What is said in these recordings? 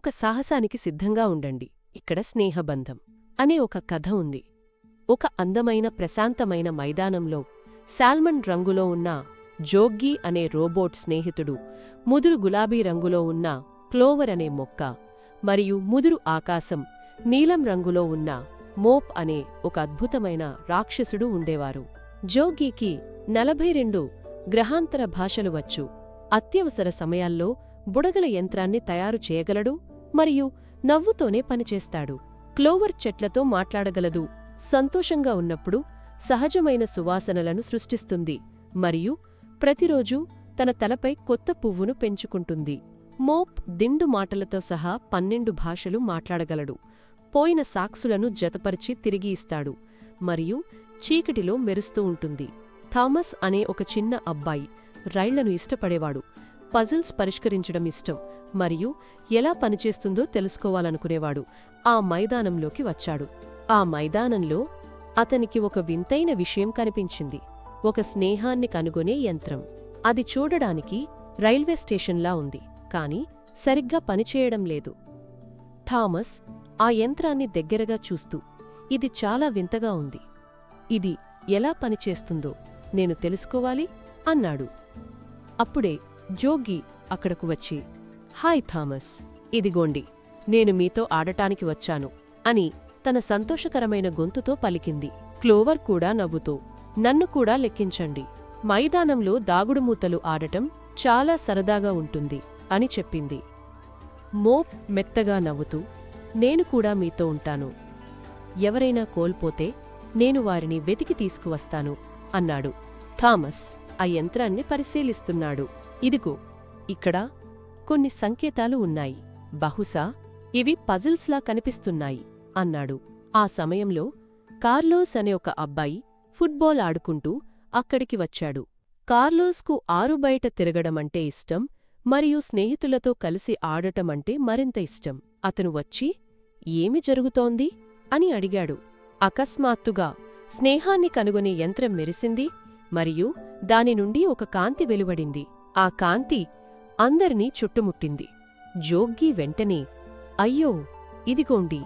ఒక సాహసానికి సిద్ధంగా ఉండండి. ఇక్కడ స్నేహబంధం అనే ఒక కథ ఉంది. ఒక అందమైన ప్రశాంతమైన మైదానంలో శాల్మన్ రంగులో ఉన్న జోగ్గి అనే రోబోట్ స్నేహితుడు ముదురు గులాబీ రంగులో ఉన్న క్లోవర్ అనే మొక్క మరియు ముదురు ఆకాశం నీలం రంగులో ఉన్న మోప్ అనే ఒక అద్భుతమైన రాక్షసుడు ఉండేవారు. జోగీకి నలభై రెండు గ్రహాంతర భాషలు వచ్చు. అత్యవసర సమయాల్లో బుడగల యంత్రాన్ని తయారు చేయగలడు? మరియు నవ్వుతోనే పనిచేస్తాడు. క్లోవర్ చెట్లతో మాట్లాడగలదు. సంతోషంగా ఉన్నప్పుడు సహజమైన సువాసనలను సృష్టిస్తుంది. మరియు ప్రతిరోజూ తన తలపై కొత్త పువ్వును పెంచుకుంటుంది. మోప్ దిండు మాటలతో సహా పన్నెండు భాషలు మాట్లాడగలడు. పోయిన సాక్సులను జతపరిచి తిరిగి ఇస్తాడు. మరియు చీకటిలో మెరుస్తూ ఉంటుంది. థామస్ అనే ఒక చిన్న అబ్బాయి రైళ్ళను ఇష్టపడేవాడు. పజిల్స్ పరిష్కరించడం ఇష్టం. మరియు ఎలా పనిచేస్తుందో తెలుసుకోవాలనుకునేవాడు ఆ మైదానంలోకి వచ్చాడు. ఆ మైదానంలో అతనికి ఒక వింతైన విషయం కనిపించింది. ఒక స్నేహాన్ని కనుగొనే యంత్రం. అది చూడడానికి రైల్వే స్టేషన్లా ఉంది కాని సరిగ్గా పనిచేయడం లేదు. థామస్ ఆ యంత్రాన్ని దగ్గరగా చూస్తూ ఇది చాలా వింతగా ఉంది. ఇది ఎలా పనిచేస్తుందో నేను తెలుసుకోవాలి? అన్నాడు. అప్పుడే జోగి అక్కడకు వచ్చి హాయ్ థామస్ ఇదిగోండి నేను మీతో ఆడటానికి వచ్చాను అని తన సంతోషకరమైన గొంతుతో పలికింది. క్లోవర్ కూడా నవ్వుతూ నన్ను కూడా లెక్కించండి. మైదానంలో దాగుడుమూతలు ఆడటం చాలా సరదాగా ఉంటుంది అని చెప్పింది. మోప్ మెత్తగా నవ్వుతూ నేను కూడా మీతో ఉంటాను. ఎవరైనా కోల్పోతే నేను వారిని వెతికి తీసుకువస్తాను అన్నాడు. థామస్ ఆ యంత్రాన్ని పరిశీలిస్తున్నాడు. ఇదిగో ఇక్కడ కొన్ని సంకేతాలు ఉన్నాయి. బహుశా ఇవి పజిల్స్లా కనిపిస్తున్నాయి అన్నాడు. ఆ సమయంలో కార్లోస్ అనే ఒక అబ్బాయి ఫుట్బాల్ ఆడుకుంటూ అక్కడికి వచ్చాడు. కార్లోస్కు ఆరుబయట తిరగడమంటే ఇష్టం మరియు స్నేహితులతో కలిసి ఆడటమంటే మరింత ఇష్టం. అతను వచ్చి ఏమి జరుగుతోంది? అని అడిగాడు. అకస్మాత్తుగా స్నేహాన్ని కనుగొనే యంత్రం మెరిసింది మరియు దాని నుండి ఒక కాంతి వెలువడింది. ఆ కాంతి అందరినీ చుట్టుముట్టింది. జోగ్గి వెంటనే అయ్యో ఇదిగోండి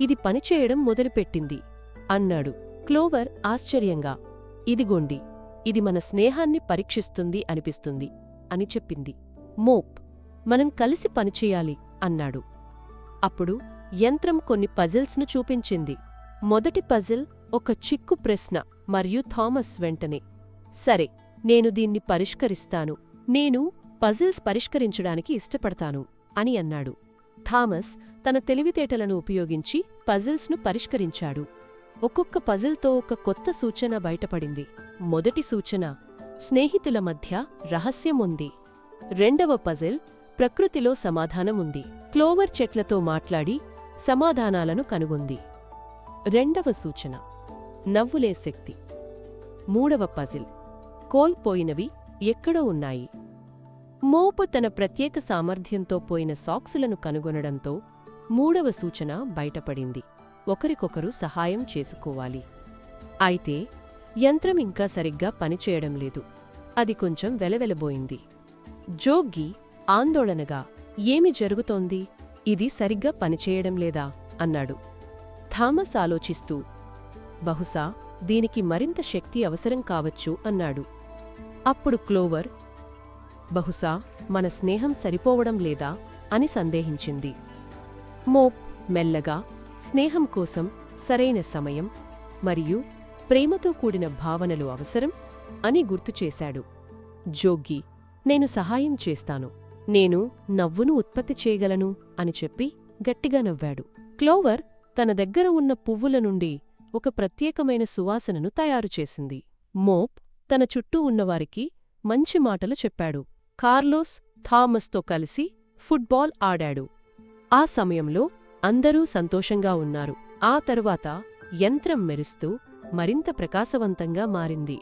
ఇది పనిచేయడం మొదలుపెట్టింది అన్నాడు. క్లోవర్ ఆశ్చర్యంగా ఇదిగోండి ఇది మన స్నేహాన్ని పరీక్షిస్తుంది అనిపిస్తుంది అని చెప్పింది. మోప్ మనం కలిసి పనిచేయాలి అన్నాడు. అప్పుడు యంత్రం కొన్ని పజిల్స్ను చూపించింది. మొదటి పజిల్ ఒక చిక్కు ప్రశ్న మరియు థామస్ వెంటనే సరే నేను దీన్ని పరిష్కరిస్తాను. నేను పజిల్స్ పరిష్కరించడానికి ఇష్టపడతాను అని అన్నాడు. థామస్ తన తెలివితేటలను ఉపయోగించి పజిల్స్ను పరిష్కరించాడు. ఒక్కొక్క పజిల్తో ఒక కొత్త సూచన బయటపడింది. మొదటి సూచన స్నేహితుల మధ్య రహస్యం ఉంది. రెండవ పజిల్ ప్రకృతిలో సమాధానం ఉంది. క్లోవర్ చెట్లతో మాట్లాడి సమాధానాలను కనుగొంది. రెండవ సూచన నవ్వులే శక్తి. మూడవ పజిల్ కోల్పోయినవి ఎక్కడో ఉన్నాయి. మోపు తన ప్రత్యేక సామర్థ్యంతో పోయిన సాక్సులను కనుగొనడంతో మూడవ సూచన బయటపడింది. ఒకరికొకరు సహాయం చేసుకోవాలి. అయితే యంత్రం ఇంకా సరిగ్గా పనిచేయడం లేదు. అది కొంచెం వెలవెలబోయింది. జోగ్గి ఆందోళనగా ఏమి జరుగుతోంది? ఇది సరిగ్గా పనిచేయడం లేదా? అన్నాడు. థామస్ ఆలోచిస్తూ బహుశా దీనికి మరింత శక్తి అవసరం కావచ్చు అన్నాడు. అప్పుడు క్లోవర్ బహుశా మన స్నేహం సరిపోవడం లేదా అని సందేహించింది. మోప్ మెల్లగా స్నేహం కోసం సరైన సమయం మరియు ప్రేమతో కూడిన భావనలు అవసరం అని గుర్తుచేశాడు జోగ్గి నేను సహాయం చేస్తాను. నేను నవ్వును ఉత్పత్తి చేయగలను అని చెప్పి గట్టిగా నవ్వాడు. క్లోవర్ తన దగ్గర ఉన్న పువ్వుల నుండి ఒక ప్రత్యేకమైన సువాసనను తయారుచేసింది మోప్ తన చుట్టూ ఉన్నవారికి మంచి మాటలు చెప్పాడు. కార్లోస్ థామస్తో కలిసి ఫుట్బాల్ ఆడాడు. ఆ సమయంలో అందరూ సంతోషంగా ఉన్నారు. ఆ తరువాత యంత్రం మెరుస్తూ మరింత ప్రకాశవంతంగా మారింది.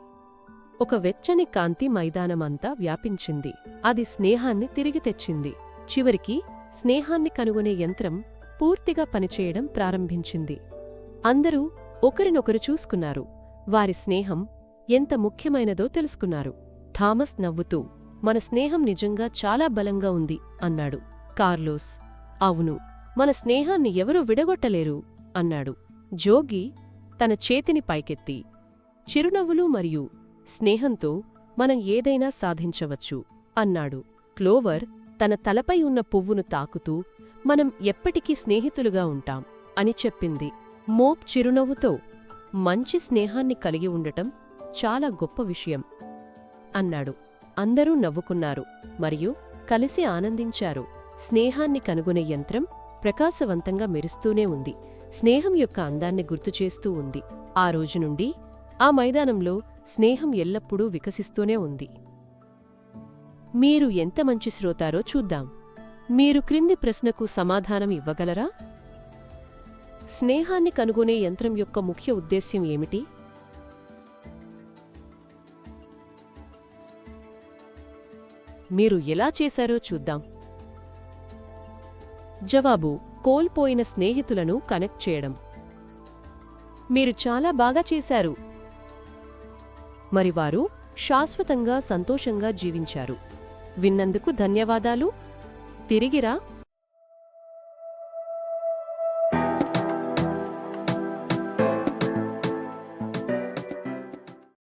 ఒక వెచ్చని కాంతి మైదానమంతా వ్యాపించింది. అది స్నేహాన్ని తిరిగి తెచ్చింది. చివరికి స్నేహాన్ని కనుగొనే యంత్రం పూర్తిగా పనిచేయడం ప్రారంభించింది. అందరూ ఒకరినొకరు చూసుకున్నారు. వారి స్నేహం ఎంత ముఖ్యమైనదో తెలుసుకున్నారు. థామస్ నవ్వుతూ మన స్నేహం నిజంగా చాలా బలంగా ఉంది అన్నాడు. కార్లోస్. అవును మన స్నేహాన్ని ఎవరూ విడగొట్టలేరు అన్నాడు. జోగి తన చేతిని పైకెత్తి. చిరునవ్వులు మరియు స్నేహంతో మనం ఏదైనా సాధించవచ్చు అన్నాడు. క్లోవర్ తన తలపై ఉన్న పువ్వును తాకుతూ మనం ఎప్పటికీ స్నేహితులుగా ఉంటాం అని చెప్పింది. మోప్ చిరునవ్వుతో మంచి స్నేహాన్ని కలిగి ఉండటం చాలా గొప్ప విషయం అన్నాడు. అందరూ నవ్వుకున్నారు. మరియు కలిసి ఆనందించారు. స్నేహాన్ని కనుగొనే యంత్రం ప్రకాశవంతంగా మెరుస్తూనే ఉంది. స్నేహం యొక్క అందాన్ని గుర్తుచేస్తూ ఉంది. ఆ రోజు నుండి ఆ మైదానంలో స్నేహం ఎల్లప్పుడూ వికసిస్తూనే ఉంది. మీరు ఎంత మంచి శ్రోతారో చూద్దాం. మీరు క్రింది ప్రశ్నకు సమాధానం ఇవ్వగలరా? స్నేహాన్ని కనుగొనే యంత్రం యొక్క ముఖ్య ఉద్దేశ్యం ఏమిటి? మీరు ఎలా చేశారో చూద్దాం. జవాబు కోల్పోయిన స్నేహితులను కనెక్ట్ చేయడం. మీరు చాలా బాగా చేశారు. మరి వారు శాశ్వతంగా సంతోషంగా జీవించారు. విన్నందుకు ధన్యవాదాలు. తిరిగిరా.